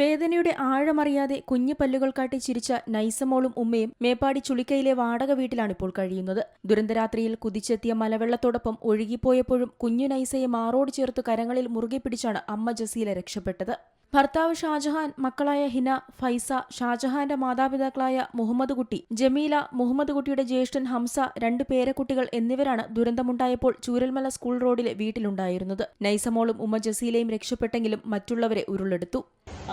വേദനയുടെ ആഴമറിയാതെ കുഞ്ഞു പല്ലുകൾ കാട്ടി ചിരിച്ച നൈസമോളും ഉമ്മയും മേപ്പാടി ചുളിക്കയിലെ വാടക വീട്ടിലാണിപ്പോൾ കഴിയുന്നത്. ദുരന്തരാത്രിയിൽ കുതിച്ചെത്തിയ മലവെള്ളത്തോടൊപ്പം ഒഴുകിപ്പോയപ്പോഴും കുഞ്ഞു നൈസയെ മാറോട് ചേർത്ത് കരങ്ങളിൽ മുറുകെ പിടിച്ചാണ് അമ്മ ജസീല രക്ഷപ്പെട്ടത്. ഭർത്താവ് ഷാജഹാൻ മക്കളായ ഹിന ഫൈസ ഷാജഹാന്റെ മാതാപിതാക്കളായ മുഹമ്മദ് കുട്ടി ജമീല മുഹമ്മദ് കുട്ടിയുടെ ജ്യേഷ്ഠൻ ഹംസ രണ്ട് പേരക്കുട്ടികൾ എന്നിവരാണ് ദുരന്തമുണ്ടായപ്പോൾ ചൂരൽമല സ്കൂൾ റോഡിലെ വീട്ടിലുണ്ടായിരുന്നത്. നൈസമോളും ഉമ്മ ജസീലയും രക്ഷപ്പെട്ടെങ്കിലും മറ്റുള്ളവരെ ഉരുളെടുത്തു.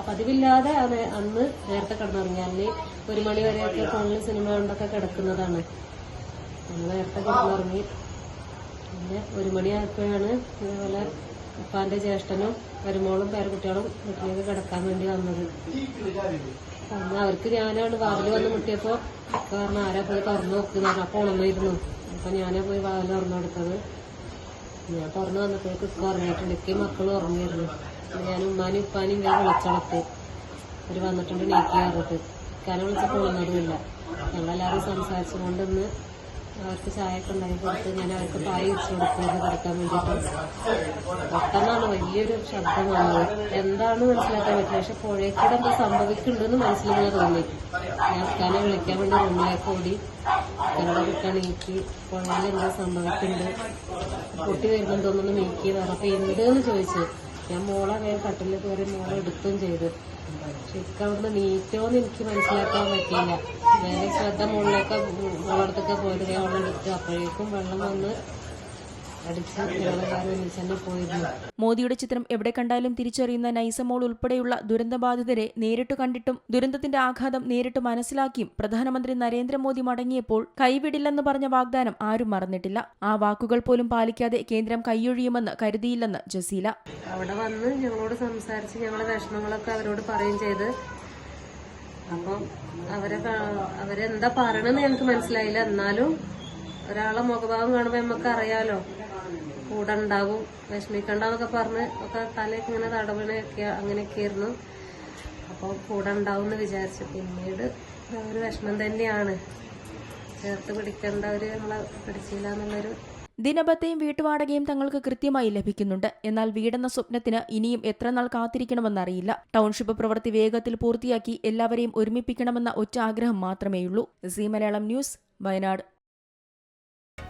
പതിവില്ലാതെ അത് അന്ന് നേരത്തെ കിടന്നുറങ്ങി ഒരു മണി വരെയൊക്കെ ഫോണിൽ സിനിമ കണ്ടൊക്കെ കിടക്കുന്നതാണ്. നേരത്തെ കിടന്നുറങ്ങി. പിന്നെ ഒരു മണിയായപ്പോഴാണ് ഇതേപോലെ ഉപ്പാന്റെ ജ്യേഷ്ഠനും മരുമോളും പേരക്കുട്ടികളും വീട്ടിലേക്ക് കിടക്കാൻ വേണ്ടി വന്നത്. അന്ന് അവർക്ക് ഞാനാണ് വാതിൽ വന്ന് മുട്ടിയപ്പോ കാരണം ആരാ പോയി തുറന്നു നോക്കുന്നു അപ്പൊ ഉണർന്നിരുന്നു. അപ്പൊ ഞാനാ പോയി വാതിൽ തുറന്നു കൊടുത്തത്. ഞാൻ തുറന്നു വന്നപ്പോഴേക്ക് ഇപ്പൊ ഉറങ്ങിയിട്ടുണ്ട്. ഇക്കയും മക്കളും ഉറങ്ങിയിരുന്നു. ഞാൻ ഉമ്മാനും ഉപ്പാനും ഇങ്ങനെ വിളിച്ചടത്ത് അവർ വന്നിട്ടുണ്ട് നീക്കി പറഞ്ഞിട്ട്. കാരണം വിളിച്ചപ്പോൾ ഉണർന്നില്ല. ഞങ്ങളെല്ലാവരും സംസാരിച്ചുകൊണ്ടിന്ന് അവർക്ക് ചായ ഒക്കെ ഉണ്ടാക്കി കൊടുത്ത് ഞാൻ അവർക്ക് പായ വെച്ച് കൊടുക്കുന്നത് കിടക്കാൻ വേണ്ടിയിട്ട് പെട്ടെന്നാണ് വലിയൊരു ശബ്ദം വന്നത്. എന്താണെന്ന് മനസ്സിലാക്കാൻ പറ്റില്ല. പക്ഷെ പുഴയ്ക്കൂടെ എന്താ സംഭവിക്കുന്നുണ്ടെന്ന് മനസ്സിലിങ്ങനെ തോന്നി. ഞാൻ ഉസ്താനെ വിളിക്കാൻ വേണ്ടി റൂമിലേക്ക് ഓടി. കന്നഡ കുട്ടാൻ നീക്കി പുഴയിൽ എന്താ സംഭവിക്കുന്നുണ്ട്. പൊട്ടി വരുന്നുണ്ടോന്നൊന്ന് നീക്കി പറഞ്ഞു അപ്പൊ എന്തെന്ന് ചോദിച്ചു? ഞാൻ മോളെ കയ്യിൽ കട്ടിലിൽ കയറി മോളെ എടുത്തും ചെയ്തു. ഇക്ക അവിടുന്ന് നീറ്റോന്ന് എനിക്ക് മനസ്സിലാക്കാൻ പറ്റിയില്ല. വേറെ ശ്രദ്ധ മുകളിലൊക്കെ മോളടുത്തൊക്കെ പോയത് ഞാൻ വെള്ളം എടുത്തു. അപ്പോഴേക്കും വെള്ളം വന്ന് മോദിയുടെ ചിത്രം എവിടെ കണ്ടാലും തിരിച്ചറിയുന്ന നൈസമോൾ ഉൾപ്പെടെയുള്ള ദുരന്തബാധിതരെ നേരിട്ട് കണ്ടിട്ടും ദുരന്തത്തിന്റെ ആഘാതം നേരിട്ട് മനസ്സിലാക്കിയും പ്രധാനമന്ത്രി നരേന്ദ്രമോദി മടങ്ങിയപ്പോൾ കൈവിടില്ലെന്ന് പറഞ്ഞ വാഗ്ദാനം ആരും മറന്നിട്ടില്ല. ആ വാക്കുകൾ പോലും പാലിക്കാതെ കേന്ദ്രം കൈയൊഴിയുമെന്ന് കരുതിയില്ലെന്ന് ജസീല. അവിടെ വന്ന് ഞങ്ങളോട് സംസാരിച്ച് ഞങ്ങളുടെ വിഷമങ്ങളൊക്കെ അവരോട് പറയുകയും ചെയ്ത്. അപ്പം അവരെ അവരെന്താ പറയണെന്ന് ഞങ്ങൾക്ക് മനസ്സിലായില്ല. എന്നാലും ഒരാളെ മുഖഭാവം കാണുമ്പോൾ നമുക്ക് അറിയാലോ കൂടെ ഉണ്ടാവും വിഷമിക്കണ്ടെന്നൊക്കെ പറഞ്ഞ് ഒക്കെ തലയൊക്കെ ഇങ്ങനെ തടവണയൊക്കെ അങ്ങനെയൊക്കെയായിരുന്നു. അപ്പോൾ കൂടെ ഉണ്ടാവും എന്ന് വിചാരിച്ചു. പിന്നീട് ഒരു വിഷമം തന്നെയാണ്. ചേർത്ത് പിടിക്കേണ്ടവര് നമ്മളെ പിടിച്ചില്ല എന്നുള്ളൊരു ദിനപത്തെയും വീട്ടുവാടകയും തങ്ങൾക്ക് കൃത്യമായി ലഭിക്കുന്നുണ്ട്. എന്നാൽ വീടെന്ന സ്വപ്നത്തിന് ഇനിയും എത്ര നാൾ കാത്തിരിക്കണമെന്നറിയില്ല. ടൗൺഷിപ്പ് പ്രവൃത്തി വേഗത്തിൽ പൂർത്തിയാക്കി എല്ലാവരെയും ഒരുമിപ്പിക്കണമെന്ന ഒറ്റ ആഗ്രഹം മാത്രമേയുള്ളൂ. C Malayalam news Wayanad.